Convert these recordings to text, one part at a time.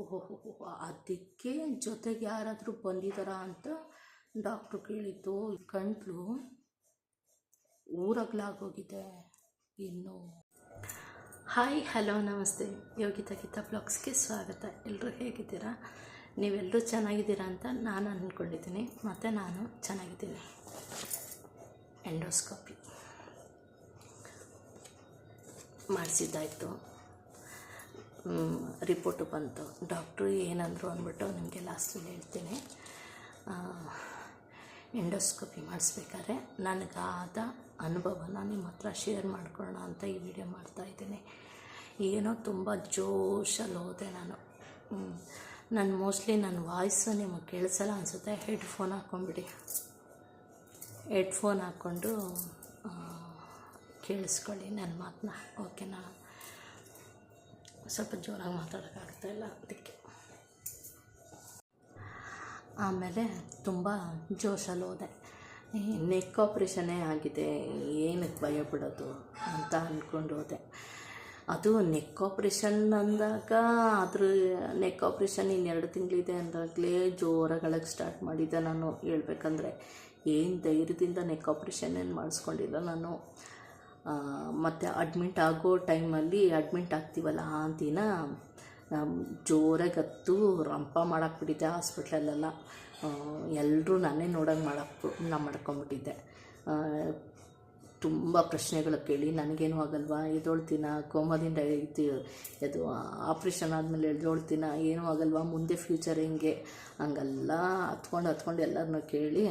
ಓಹೋ ಅದಕ್ಕೆ ಜೊತೆಗೆ ಯಾರಾದರೂ ಬಂದಿದ್ದಾರಾ ಅಂತ ಡಾಕ್ಟ್ರು ಕೇಳಿದ್ದು ಗಂಟ್ಲು ಊರಗ್ಲಾಗೋಗಿದೆ. ಇನ್ನು ಹಾಯ್ ಹಲೋ ನಮಸ್ತೆ. ಯೋಗಿತಾ ಗೀತಾ ಬ್ಲಾಗ್ಸ್ಗೆ ಸ್ವಾಗತ. ಎಲ್ಲರೂ ಹೇಗಿದ್ದೀರಾ? ನೀವೆಲ್ಲರೂ ಚೆನ್ನಾಗಿದ್ದೀರಾ ಅಂತ ನಾನು ಅಂದ್ಕೊಂಡಿದ್ದೀನಿ. ಮತ್ತು ನಾನು ಚೆನ್ನಾಗಿದ್ದೀನಿ. ಎಂಡೋಸ್ಕೋಪಿ ಮಾಡಿಸಿದ್ದಾಯಿತು. ರಿಪೋರ್ಟು ಬಂತು. ಡಾಕ್ಟ್ರು ಏನಂದರು ಅಂದ್ಬಿಟ್ಟು ನಿಮಗೆ ಲಾಸ್ಟಲ್ಲಿ ಹೇಳ್ತೀನಿ. ಎಂಡೋಸ್ಕೋಪಿ ಮಾಡಿಸ್ಬೇಕಾದ್ರೆ ನನಗಾದ ಅನುಭವನ ನಿಮ್ಮ ಹತ್ರ ಶೇರ್ ಮಾಡ್ಕೊಳ್ಳೋಣ ಅಂತ ಈ ವಿಡಿಯೋ ಮಾಡ್ತಾಯಿದ್ದೀನಿ ಏನೋ ತುಂಬ ಜೋಶಲ್ಲಿ ಹೋದೆ ನಾನು. ನಾನು ಮೋಸ್ಟ್ಲಿ ನನ್ನ ವಾಯ್ಸು ನಿಮಗೆ ಕೇಳಿಸಲ್ಲ ಅನಿಸುತ್ತೆ. ಹೆಡ್ಫೋನ್ ಹಾಕ್ಕೊಂಬಿಡಿ ಹೆಡ್ಫೋನ್ ಹಾಕ್ಕೊಂಡು ಕೇಳಿಸ್ಕೊಳ್ಳಿ ನನ್ನ ಮಾತನ್ನ ಓಕೆನಾ ಸ್ವಲ್ಪ ಜೋರಾಗಿ ಮಾತಾಡೋಕ್ಕಾಗ್ತಾಯಿಲ್ಲ ಅದಕ್ಕೆ. ಆಮೇಲೆ ತುಂಬ ಜೋಶಲ್ಲಿ ಹೋದೆ. ನೆಕ್ ಆಪ್ರೇಷನ್ನೇ ಆಗಿದೆ, ಏನಕ್ಕೆ ಭಯ ಬಿಡೋದು ಅಂತ ಅಂದ್ಕೊಂಡು ಹೋದೆ. ಅದು ನೆಕ್ ಆಪ್ರೇಷನ್ ಅಂದಾಗ ಅದ್ರ ನೆಕ್ ಆಪ್ರೇಷನ್ ಇನ್ನೆರಡು ತಿಂಗಳಿದೆ ಅಂದಾಗಲೇ ಜೋರಾಗಳಕ್ಕೆ ಸ್ಟಾರ್ಟ್ ಮಾಡಿದ್ದೆ ನಾನು. ಹೇಳ್ಬೇಕಂದ್ರೆ, ಏನು ಧೈರ್ಯದಿಂದ ನೆಕ್ ಆಪ್ರೇಷನ್ ಏನು ಮಾಡಿಸ್ಕೊಂಡಿಲ್ಲ ನಾನು. ಮತ್ತು ಅಡ್ಮಿಂಟ್ ಆಗೋ ಟೈಮಲ್ಲಿ ಅಡ್ಮಿಂಟ್ ಆಗ್ತೀವಲ್ಲ ಆ ದಿನ ಜೋರಾಗಿ ಹತ್ತು ರಂಪ ಮಾಡಾಕ್ಬಿಟ್ಟಿದ್ದೆ ಹಾಸ್ಪಿಟ್ಲಲ್ಲೆಲ್ಲ ಎಲ್ಲರೂ ನಾನೇ ನೋಡೋಂಗೆ ಮಾಡಕ್ಕೆ ನಾ ಮಾಡ್ಕೊಂಬಿಟ್ಟಿದ್ದೆ. ತುಂಬ ಪ್ರಶ್ನೆಗಳು ಕೇಳಿ, ನನಗೇನು ಆಗಲ್ವಾ? ಎದ್ದೊಳ್ತೀನ ಕೋಮದಿಂದ ಇದು ಅದು ಆಪ್ರೇಷನ್ ಆದಮೇಲೆ ಎದ್ದೊಳ್ತೀನ ಏನೂ ಆಗಲ್ವಾ? ಮುಂದೆ ಫ್ಯೂಚರ್ ಹೆಂಗೆ? ಹಂಗೆಲ್ಲ ಹತ್ಕೊಂಡು ಹತ್ಕೊಂಡು ಎಲ್ಲರನ್ನೂ ಕೇಳಿ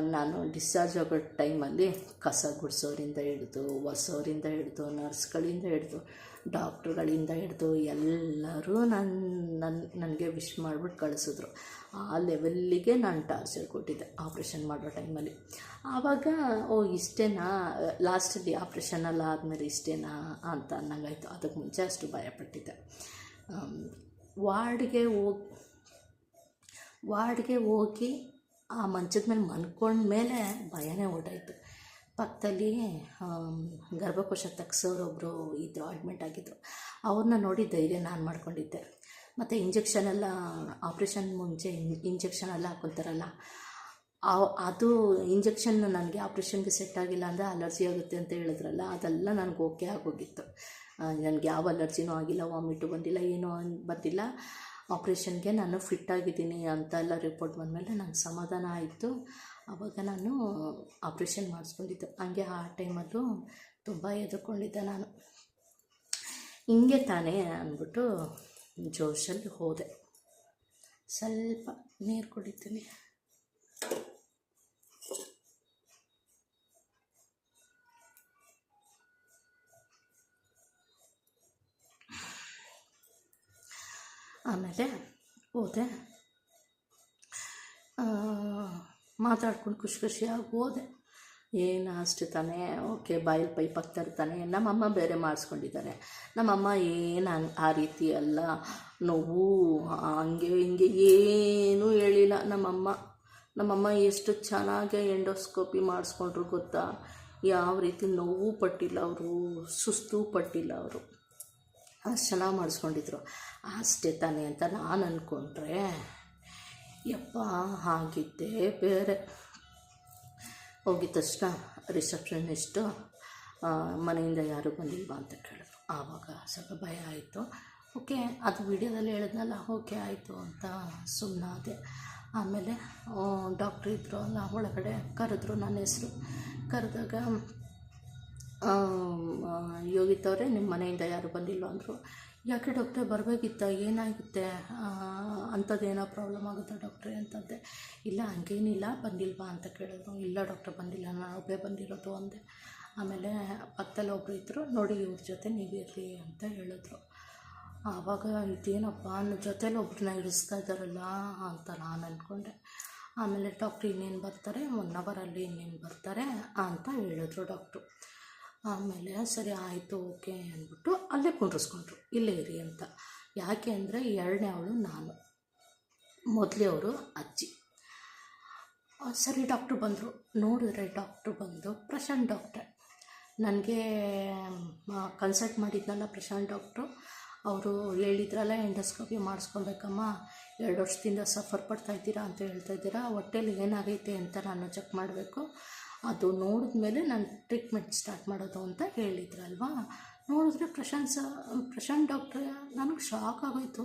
ನಾನು ಡಿಸ್ಚಾರ್ಜ್ ಆಗೋ ಟೈಮಲ್ಲಿ ಕಸ ಗುಡಿಸೋರಿಂದ ಹಿಡಿದು ಹೊಸೋರಿಂದ ಹಿಡಿದು, ನರ್ಸ್ಗಳಿಂದ ಹಿಡಿದು, ಡಾಕ್ಟ್ರುಗಳಿಂದ ಹಿಡಿದು ಎಲ್ಲರೂ ನನ್ನ ನನ್ನ ನನಗೆ ವಿಶ್ ಮಾಡಿಬಿಟ್ಟು ಕಳಿಸಿದ್ರು. ಆ ಲೆವೆಲ್ಲಿಗೆ ನಾನು ಟಾರ್ಚರ್ ಕೊಟ್ಟಿದ್ದೆ ಆಪ್ರೇಷನ್ ಮಾಡೋ ಟೈಮಲ್ಲಿ ಆವಾಗ, ಓ, ಇಷ್ಟೇನಾ ಲಾಸ್ಟಲ್ಲಿ ಆಪ್ರೇಷನಲ್ಲಿ ಆದಮೇಲೆ ಇಷ್ಟೇನಾ ಅಂತ ಅನ್ನಂಗಾಯಿತು. ಅದಕ್ಕೆ ಮುಂಚೆ ಅಷ್ಟು ಭಯಪಟ್ಟಿದ್ದೆ. ವಾರ್ಡ್ಗೆ ಹೋಗಿ ವಾರ್ಡ್ಗೆ ಹೋಗಿ ಆ ಮಂಚದ ಮೇಲೆ ಮನ್ಕೊಂಡ್ಮೇಲೆ ಭಯನೇ ಓಡಾಯಿತು. ಪಕ್ಕದಲ್ಲಿ ಗರ್ಭಕೋಶ ತಗ್ಸೋರೊಬ್ಬರು ಇದ್ದರು ಅಡ್ಮಿಟ್ ಆಗಿದ್ದರು ಅವ್ರನ್ನ ನೋಡಿ ಧೈರ್ಯ ನಾನು ಮಾಡ್ಕೊಂಡಿದ್ದೆ. ಮತ್ತು ಇಂಜೆಕ್ಷನ್ ಎಲ್ಲ ಆಪ್ರೇಷನ್ ಮುಂಚೆ ಇಂಜೆಕ್ಷನ್ ಎಲ್ಲ ಹಾಕೊಳ್ತಾರಲ್ಲ ಅದು ಇಂಜೆಕ್ಷನ್ ನನಗೆ ಆಪ್ರೇಷನ್ಗೆ ಸೆಟ್ ಆಗಿಲ್ಲ ಅಂದರೆ ಅಲರ್ಜಿ ಆಗುತ್ತೆ ಅಂತ ಹೇಳಿದ್ರಲ್ಲ, ಅದೆಲ್ಲ ನನಗೆ ಓಕೆ ಆಗೋಗಿತ್ತು ನನಗೆ ಯಾವ ಅಲರ್ಜಿನೂ ಆಗಿಲ್ಲ ವಾಮಿಟು ಬಂದಿಲ್ಲ, ಏನೂ ಬಂದಿಲ್ಲ. ಆಪ್ರೇಷನ್ಗೆ ನಾನು ಫಿಟ್ ಆಗಿದ್ದೀನಿ ಅಂತ ಎಲ್ಲ ರಿಪೋರ್ಟ್ ಬಂದಮೇಲೆ ನಂಗೆ ಸಮಾಧಾನ ಆಯಿತು. ಆವಾಗ ನಾನು ಆಪ್ರೇಷನ್ ಮಾಡಿಸ್ಕೊಂಡಿದ್ದು. ಹಂಗೆ ಆ ಟೈಮಲ್ಲೂ ತುಂಬ ಎದುರ್ಕೊಂಡಿದ್ದೆ ನಾನು. ಹಿಂಗೆ ತಾನೇ ಅಂದ್ಬಿಟ್ಟು ಜೋಶಲ್ಲಿ ಹೋದೆ. ಸ್ವಲ್ಪ ನೀರು ಕುಡಿತೀನಿ. ಆಮೇಲೆ ಹೋದೆ. ಮಾತಾಡ್ಕೊಂಡು ಖುಷಿ ಖುಷಿಯಾಗಿ ಹೋದೆ. ಏನು ಅಷ್ಟು ತಾನೇ, ಓಕೆ, ಬಾಯಲ್ಲಿ ಪೈಪ್ ಹಾಕ್ತಾ ಇರ್ತಾನೆ ನಮ್ಮಮ್ಮ ಬೇರೆ ಮಾಡಿಸ್ಕೊಂಡಿದ್ದಾರೆ. ನಮ್ಮಮ್ಮ ಏನು ಹಂಗೆ, ಆ ರೀತಿ ಅಲ್ಲ, ನೋವು, ಹಂಗೆ, ಹಿಂಗೆ ಏನೂ ಹೇಳಿಲ್ಲ. ನಮ್ಮಮ್ಮ ನಮ್ಮಮ್ಮ ಎಷ್ಟು ಚೆನ್ನಾಗಿ ಎಂಡೋಸ್ಕೋಪಿ ಮಾಡಿಸ್ಕೊಂಡ್ರು ಗೊತ್ತಾ? ಯಾವ ರೀತಿ ನೋವು ಪಟ್ಟಿಲ್ಲ ಅವರು, ಸುಸ್ತು ಪಟ್ಟಿಲ್ಲ ಅವರು. ಚೆನ್ನಾಗಿ ಮಾಡಿಸ್ಕೊಂಡಿದ್ರು. ಅಷ್ಟೇ ತಾನೇ ಅಂತ ನಾನು ಅಂದ್ಕೊಂಡ್ರೆ ಯಪ್ಪ, ಹಾಗಿದ್ದೆ ಬೇರೆ. ಹೋಗಿದ ತಕ್ಷಣ ರಿಸೆಪ್ಷನಿಸ್ಟು ಮನೆಯಿಂದ ಯಾರೂ ಬಂದಿಲ್ವಾ ಅಂತ ಕೇಳಿದ್ರು. ಆವಾಗ ಸ್ವಲ್ಪ ಭಯ ಆಯಿತು. ಓಕೆ, ಅದು ವಿಡಿಯೋದಲ್ಲಿ ಹೇಳಿದ್ನಲ್ಲ, ಓಕೆ ಆಯಿತು ಅಂತ ಸುಮ್ಮನಾದೆ ಆಮೇಲೆ ಡಾಕ್ಟ್ರ್ ಇದ್ದರು ಅಲ್ಲ, ಒಳಗಡೆ ಕರೆದ್ರು ನನ್ನ ಹೆಸರು. ಕರೆದಾಗ ಯೋಗಿತವ್ರೆ ನಿಮ್ಮ ಮನೆಯಿಂದ ಯಾರು ಬಂದಿಲ್ಲ ಅಂದರು ಯಾಕೆ ಡಾಕ್ಟ್ರೆ ಬರಬೇಕಿತ್ತ? ಏನಾಗುತ್ತೆ? ಅಂಥದ್ದೇನೋ ಪ್ರಾಬ್ಲಮ್ ಆಗುತ್ತಾ ಡಾಕ್ಟ್ರೆ ಅಂತಂದೆ, ಇಲ್ಲ, ಹಂಗೇನಿಲ್ಲ, ಬಂದಿಲ್ವಾ? ಅಂತ ಕೇಳಿದ್ರು. ಇಲ್ಲ ಡಾಕ್ಟ್ರ್ ಬಂದಿಲ್ಲ, ನಾನು ಒಬ್ಬೇ ಬಂದಿರೋದು, ಅಂದೆ. ಆಮೇಲೆ ಪಕ್ಕದಲ್ಲಿ ಒಬ್ಬರು ಇದ್ದರು ನೋಡಿ, ಇವ್ರ ಜೊತೆ ನೀವಿರ್ರಿ ಅಂತ ಹೇಳಿದ್ರು. ಆವಾಗ ಇದೇನಪ್ಪ ನನ್ನ ಜೊತೇಲಿ ಒಬ್ರನ್ನ ಇಡಿಸ್ತಾ ಇದ್ದಾರಲ್ಲ ಅಂತ ನಾನು ಅಂದ್ಕೊಂಡೆ ಆಮೇಲೆ ಡಾಕ್ಟ್ರ್ ಇನ್ನೇನು ಬರ್ತಾರೆ? ಒನ್ ಅವರಲ್ಲಿ ಇನ್ನೇನು ಬರ್ತಾರೆ? ಅಂತ ಹೇಳಿದ್ರು ಡಾಕ್ಟ್ರು ಆಮೇಲೆ ಸರಿ ಆಯಿತು, ಓಕೆ ಅಂದ್ಬಿಟ್ಟು ಅಲ್ಲೇ ಕುಂಡ್ರಿಸ್ಕೊಂಡ್ರು. ಇಲ್ಲೇ ಇರಿ ಅಂತ. ಯಾಕೆ ಅಂದರೆ ಎರಡನೇ ಅವಳು ನಾನು. ಮೊದಲೇ ಅವರು ಅಜ್ಜಿ. ಸರಿ ಡಾಕ್ಟ್ರು ಬಂದರು. ನೋಡಿದ್ರೆ ಡಾಕ್ಟ್ರು ಬಂದು, ಪ್ರಶಾಂತ್ ಡಾಕ್ಟರ್ ನನಗೆ ಕನ್ಸಲ್ಟ್ ಮಾಡಿದ್ನಲ್ಲ ಪ್ರಶಾಂತ್ ಡಾಕ್ಟ್ರು ಅವರು ಹೇಳಿದ್ರಲ್ಲ ಎಂಡೋಸ್ಕೋಪಿ ಮಾಡಿಸ್ಕೊಬೇಕಮ್ಮ. ಎರಡು ವರ್ಷದಿಂದ ಸಫರ್ ಪಡ್ತಾ ಇದ್ದೀರಾ ಅಂತ ಹೇಳ್ತಾ ಇದ್ದೀರಾ. ಹೊಟ್ಟೆಲಿ ಏನಾಗೈತೆ ಅಂತ ನಾನು ಚೆಕ್ ಮಾಡಬೇಕು. ಅದು ನೋಡಿದ ಮೇಲೆ ನಾನು ಟ್ರೀಟ್ಮೆಂಟ್ ಸ್ಟಾರ್ಟ್ ಮಾಡೋದು ಅಂತ ಹೇಳಿದ್ರಲ್ವಾ? ನೋಡಿದ್ರೆ ಪ್ರಶಾಂತ್ ಸ ಪ್ರಶಾಂತ್ ಡಾಕ್ಟ್ರೆ ನನಗೆ ಶಾಕ್ ಆಗೋಯ್ತು.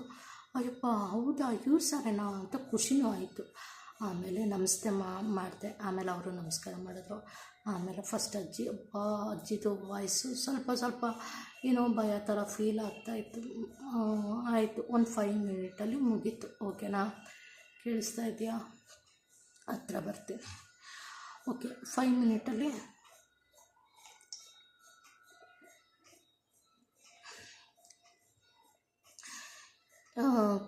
ಅಯ್ಯಪ್ಪ, ಹೌದಾ? ಇವ್ರು ಸರೇನಾ ಅಂತ ಖುಷಿನೂ ಆಯಿತು. ಆಮೇಲೆ ನಮಸ್ತೆ ಮಾ, ಮಾಡಿದೆ. ಆಮೇಲೆ ಅವರು ನಮಸ್ಕಾರ ಮಾಡಿದ್ರು. ಆಮೇಲೆ ಫಸ್ಟ್ ಅಜ್ಜಿ ಅಪ್ಪ ಅಜ್ಜಿದು ವಾಯ್ಸು ಸ್ವಲ್ಪ ಸ್ವಲ್ಪ ಏನೋ ಭಯ ಥರ ಫೀಲ್ ಆಗ್ತಾಯಿತ್ತು ಆಯಿತು, ಒಂದು ಫೈವ್ ಮಿನಿಟಲ್ಲಿ ಮುಗೀತು. ಓಕೆನಾ ಕೇಳಿಸ್ತಾ ಇದೆಯಾ? ಹತ್ರ ಬರ್ತೀನಿ. ಓಕೆ ಫೈವ್ ಮಿನಿಟಲ್ಲಿ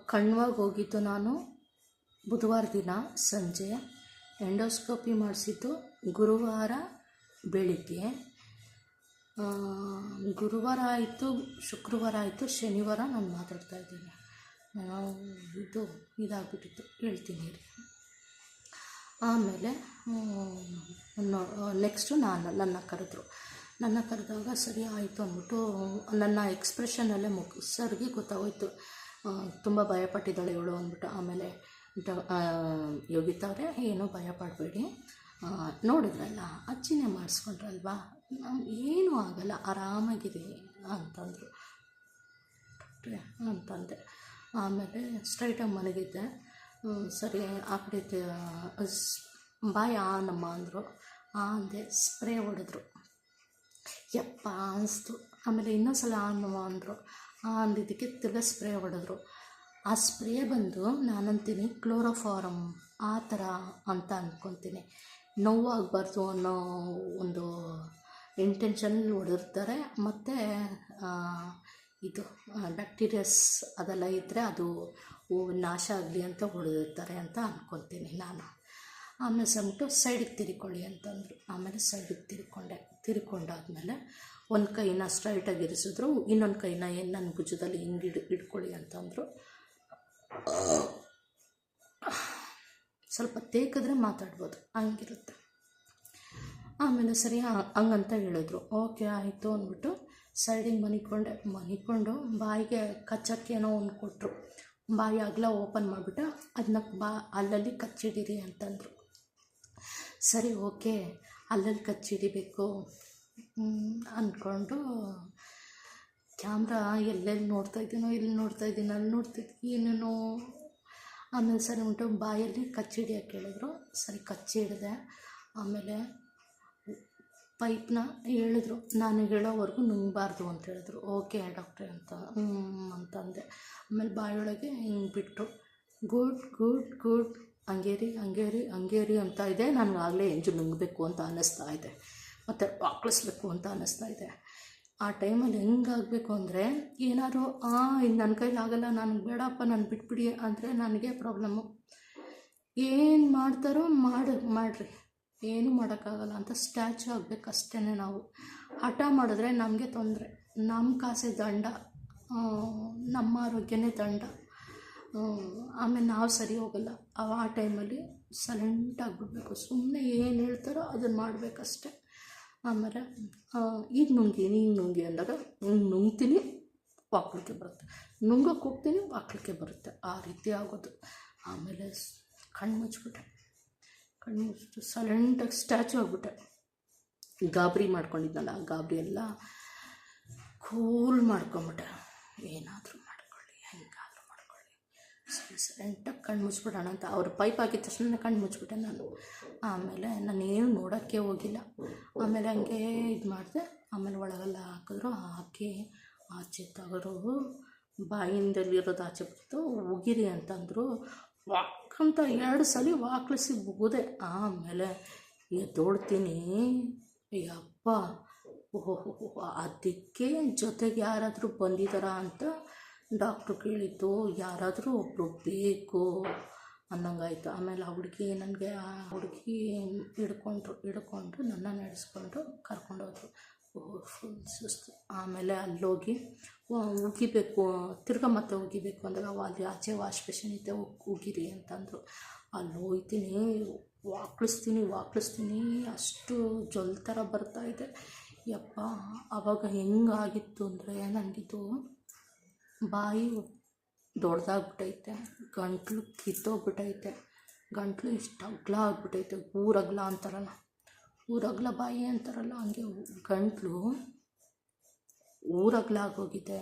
ಕಣ್ವಾಗಿ ಹೋಗಿದ್ದು ನಾನು ಬುಧವಾರ ದಿನ ಸಂಜೆ. ಎಂಡೋಸ್ಕೋಪಿ ಮಾಡಿಸಿದ್ದು ಗುರುವಾರ ಬೆಳಿಗ್ಗೆ. ಗುರುವಾರ ಆಯಿತು, ಶುಕ್ರವಾರ ಆಯಿತು, ಶನಿವಾರ ನಾನು ಮಾತಾಡ್ತಾ ಇದ್ದೀನಿ. ಇದು ಇದಾಗ್ಬಿಟ್ಟಿತ್ತು. ಹೇಳ್ತೀನಿ. ಆಮೇಲೆ ನೆಕ್ಸ್ಟು ನಾನು ನನ್ನ ಕರೆದ್ರು. ನನ್ನ ಕರೆದಾಗ, ಸರಿ, ಆಯಿತು, ಅಂದ್ಬಿಟ್ಟು, ನನ್ನ ಎಕ್ಸ್ಪ್ರೆಷನಲ್ಲೇ ಮುಗ್, ಸರ್ಗೆ ಗೊತ್ತಾಗೋಯ್ತು. ತುಂಬ ಭಯಪಟ್ಟಿದ್ದಾಳೆ ಇವಳು ಅಂದ್ಬಿಟ್ಟು. ಆಮೇಲೆ ಯೋಗಿತಾ ಅವರೇ, ಏನೂ ಭಯ ಪಡಬೇಡಿ ನೋಡಿದ್ರಲ್ಲ, ಅಜ್ಜಿನೇ ಮಾಡಿಸ್ಕೊಂಡ್ರಲ್ವಾ? ಏನೂ ಆಗಲ್ಲ ಆರಾಮಾಗಿದೆ ಅಂತಂದರು. ಅಂತಂದೆ. ಆಮೇಲೆ ಸ್ಟ್ರೈಟಾಗಿ ಮಲಗಿದ್ದೆ. ಸರಿ ಸ್- ಬಾಯಿ ಆನಮ್ಮ ಅಂದರು. ಆ ಅಂದೆ, ಸ್ಪ್ರೇ ಹೊಡೆದ್ರು. ಯಪ್ಪ, ಅನಿಸ್ತು. ಆಮೇಲೆ ಇನ್ನೊಂದು ಸಲ ಆನಮ್ಮ ಅಂದರು. ಆ ಅಂದಿದ್ದಕ್ಕೆ ತಿರ್ಗ ಸ್ಪ್ರೇ ಹೊಡೆದ್ರು. ಆ ಸ್ಪ್ರೇ ಬಂದು ನಾನಂತೀನಿ ಕ್ಲೋರೋಫಾರಮ್ ಆ ಥರ ಅಂತ ಅಂದ್ಕೊತೀನಿ ನೋವಾಗಬಾರ್ದು ಅನ್ನೋ ಒಂದು ಇಂಟೆನ್ಷನ್ ಹೊಡೆದಿರ್ತಾರೆ. ಮತ್ತು ಇದು ಬ್ಯಾಕ್ಟೀರಿಯಸ್ ಅದೆಲ್ಲ ಇದ್ದರೆ ಅದು ಹೂವು ನಾಶ ಆಗಲಿ ಅಂತ ಹೊಡೆದಿರ್ತಾರೆ ಅಂತ ಅಂದ್ಕೊತೀನಿ ನಾನು. ಆಮೇಲೆ ಸಮಟು ಸೈಡಿಗೆ ತಿರ್ಕೊಳ್ಳಿ ಅಂತಂದರು. ಆಮೇಲೆ ಸೈಡಿಗೆ ತಿರ್ಕೊಂಡೆ. ತಿರ್ಕೊಂಡಾದ್ಮೇಲೆ ಒಂದು ಕೈನ ಸ್ಟ್ರೈಟಾಗಿ ಇರಿಸಿದ್ರು. ಇನ್ನೊಂದು ಕೈನ ಏನು ನನ್ನ ಭುಜದಲ್ಲಿ ಹಿಂಗೆ ಇಡ್ ಇಟ್ಕೊಳ್ಳಿ ಅಂತಂದರು. ಸ್ವಲ್ಪ ತೇಕಿದ್ರೆ ಮಾತಾಡ್ಬೋದು. ಹಂಗಿರುತ್ತೆ. ಆಮೇಲೆ ಸರಿ ಹಂಗಂತ ಹೇಳಿದ್ರು. ಓಕೆ, ಆಯಿತು ಅಂದ್ಬಿಟ್ಟು ಸೈಡಿಗೆ ಮನಿಕೊಂಡೆ. ಮನಿಕೊಂಡು ಬಾಯಿಗೆ ಕಚ್ಚಕ್ಕೇನೋ ಒಂದು ಕೊಟ್ಟರು ಬಾಯಿ ಅಗಲ ಓಪನ್ ಮಾಡಿಬಿಟ್ಟು ಅದನ್ನ ಬಾ, ಅಲ್ಲಲ್ಲಿ ಕಚ್ಚಿಡಿರಿ ಅಂತಂದರು. ಸರಿ, ಓಕೆ, ಅಲ್ಲಲ್ಲಿ ಕಚ್ಚಿಡಿಬೇಕು. ಅಂದ್ಕೊಂಡು ಕ್ಯಾಮ್ರಾ ಎಲ್ಲೆಲ್ಲಿ ನೋಡ್ತಾ ಇದ್ದೀನೋ ಇಲ್ಲಿ ನೋಡ್ತಾ ಇದ್ದೀನಿ ಅಲ್ಲಿ ನೋಡ್ತಿದ್ವಿ ಏನೇನೋ. ಆಮೇಲೆ ಸರಿ ಉಂಟು, ಬಾಯಲ್ಲಿ ಕಚ್ಚಿಡಿಯೋಕೆ ಹೇಳಿದ್ರು. ಸರಿ ಕಚ್ಚಿ ಹಿಡಿದೆ ಆಮೇಲೆ ಪೈಪ್ನ ಹೇಳಿದ್ರು. ನಾನು ಹೇಳೋವರೆಗೂ ನುಂಗಬಾರ್ದು ಅಂತ ಹೇಳಿದ್ರು. ಓಕೆ ಡಾಕ್ಟ್ರೆ ಅಂತ. ಹ್ಞೂ ಅಂತಂದೆ. ಆಮೇಲೆ ಬಾಯೊಳಗೆ ಹಿಂಗೆ ಬಿಟ್ಟರು good good good. Hungry hungry hungry ಅಂತ ಇದೆ. ನನಗಾಗಲೇ ಎಂಜು ನುಂಗಬೇಕು ಅಂತ ಅನ್ನಿಸ್ತಾ ಇದೆ. ಮತ್ತು ವಾಕಳಿಸ್ಬೇಕು ಅಂತ ಅನ್ನಿಸ್ತಾ ಇದೆ. ಆ ಟೈಮಲ್ಲಿ ಹೆಂಗಾಗಬೇಕು ಅಂದರೆ ಏನಾದ್ರು, ಆ ಇದು ನನ್ನ ಆಗಲ್ಲ ನನಗೆ ಬೇಡಪ್ಪ, ನಾನು ಬಿಟ್ಬಿಡಿ ಅಂದರೆ ನನಗೆ ಪ್ರಾಬ್ಲಮ್ಮು. ಏನು ಮಾಡ್ತಾರೋ ಮಾಡಿ, ಮಾಡಿರಿ. ಏನೂ ಮಾಡೋಕ್ಕಾಗಲ್ಲ ಅಂತ ಸ್ಟ್ಯಾಚು ಆಗಬೇಕಷ್ಟೇ ನಾವು. ಹಠ ಮಾಡಿದ್ರೆ ನಮಗೆ ತೊಂದರೆ. ನಮ್ಮ ಕಾಸೆ ದಂಡ. ನಮ್ಮ ಆರೋಗ್ಯನೇ ದಂಡ. ಆಮೇಲೆ ನಾವು ಸರಿ ಹೋಗಲ್ಲ. ಅವ ಆ ಟೈಮಲ್ಲಿ ಸೈಲೆಂಟ್ ಬಿಡಬೇಕು ಸುಮ್ಮನೆ ಏನು ಹೇಳ್ತಾರೋ ಅದನ್ನು ಮಾಡಬೇಕಷ್ಟೆ. ಆಮೇಲೆ ಈಗ ನುಂಗ್ತೀನಿ, ಈಗ ನುಂಗಿ ಅಂದಾಗ ನುಂಗ್ತೀನಿ, ವಾಕ್ಲಿಕ್ಕೆ ಬರುತ್ತೆ. ನುಂಗಕ್ಕೆ ಹೋಗ್ತೀನಿ, ವಾಕ್ಲಿಕ್ಕೆ ಬರುತ್ತೆ. ಆ ರೀತಿ ಆಗೋದು. ಆಮೇಲೆ ಕಣ್ಣು ಮುಚ್ಬಿಟ್ಟೆ. ಕಣ್ಣು ಮುಚ್ಚಿಬಿಟ್ಟು ಸೈಲೆಂಟಾಗಿ ಸ್ಟ್ಯಾಚು ಆಗಿಬಿಟ್ಟೆ. ಗಾಬರಿ ಮಾಡ್ಕೊಂಡಿದ್ನಲ್ಲ ಗಾಬರಿ ಎಲ್ಲ ಕೂಲ್ ಮಾಡ್ಕೊಂಬಿಟ್ಟೆ. ಏನಾದರೂ ಮಾಡ್ಕೊಳ್ಳಿ, ಹೆಂಗಾದರೂ ಮಾಡ್ಕೊಳ್ಳಿ. ಸೈಲೆಂಟಾಗಿ ಕಣ್ಣು ಮುಚ್ಬಿಡೋಣ ಅಂತ ಅವ್ರ ಪೈಪ್ ಹಾಕಿದ ತಕ್ಷಣ ಕಣ್ಣು ಮುಚ್ಬಿಟ್ಟೆ ನಾನು. ಆಮೇಲೆ ನಾನೇನು ನೋಡೋಕ್ಕೆ ಹೋಗಿಲ್ಲ. ಆಮೇಲೆ ಹಂಗೆ ಇದು ಮಾಡಿದೆ, ಆಮೇಲೆ ಒಳಗೆಲ್ಲ ಹಾಕಿದ್ರು, ಹಾಕಿ ಆಚೆ ತಗೋರು ಬಾಯಿಂದಲ್ಲಿರೋದು ಆಚೆ ಬಿಡ್ತು, ಉಗಿರಿ ಅಂತಂದರು. ವಾಕ್ ಅಂತ ಎರಡು ಸಲ ವಾಕ್ಲಿಸಿ ಬುಗುದೆ ಆಮೇಲೆ ಎದ್ದೋಡ್ತೀನಿ ಯಪ್ಪ ಓಹೋ ಅದಕ್ಕೆ ಜೊತೆಗೆ ಯಾರಾದರೂ ಬಂದಿದ್ದಾರಾ ಅಂತ ಡಾಕ್ಟ್ರು ಕೇಳಿದ್ದು. ಯಾರಾದರೂ ಒಬ್ಬರು ಬೇಕು. ಅನ್ನಂಗಾಯ್ತು ಆಮೇಲೆ ಆ ಹುಡುಗಿ ನನಗೆ ಆ ಹುಡುಗಿ ಹಿಡ್ಕೊಂಡ್ರು, ಹಿಡ್ಕೊಂಡು ನನ್ನ ನಡೆಸ್ಕೊಂಡು ಕರ್ಕೊಂಡೋದ್ರು. ಫುಲ್ ಸುಸ್ತು. ಆಮೇಲೆ ಅಲ್ಲೋಗಿ ಉಗಿಬೇಕು, ತಿರ್ಗಾ ಮತ್ತೆ ಉಗಿಬೇಕು ಅಂದಾಗ ಅಲ್ಲಿ ಆಚೆ ವಾಶ್ ಬೇಷನ್ ಇದ್ದೆ, ಉಗ್- ಉಗಿರಿ ಅಂತಂದರು. ಅಲ್ಲಿ ಹೋಗ್ತೀನಿ ವಾಕ್ಳಿಸ್ತೀನಿ ವಾಕ್ಳಿಸ್ತೀನಿ, ಅಷ್ಟು ಜೊಲ್ ಥರ ಬರ್ತಾಯಿದೆ ಯಪ್ಪ, ಅವಾಗ ಹೆಂಗಾಗಿತ್ತು ಅಂದರೆ ನನಗಿದು ಬಾಯಿ ದೊಡ್ಡದಾಗ್ಬಿಟ್ಟೈತೆ ಗಂಟ್ಲು ಕಿತ್ತೋಗ್ಬಿಟ್ಟೈತೆ ಗಂಟ್ಲು ಇಷ್ಟು ಅಗಲ ಆಗ್ಬಿಟ್ಟೈತೆ ಊರಗ್ಲ ಅಂತಾರಲ್ಲ. ಊರಗಲ ಬಾಯಿ ಅಂತಾರಲ್ಲ ಹಂಗೆ ಗಂಟಲು ಊರಗಲ ಆಗೋಗಿದೆ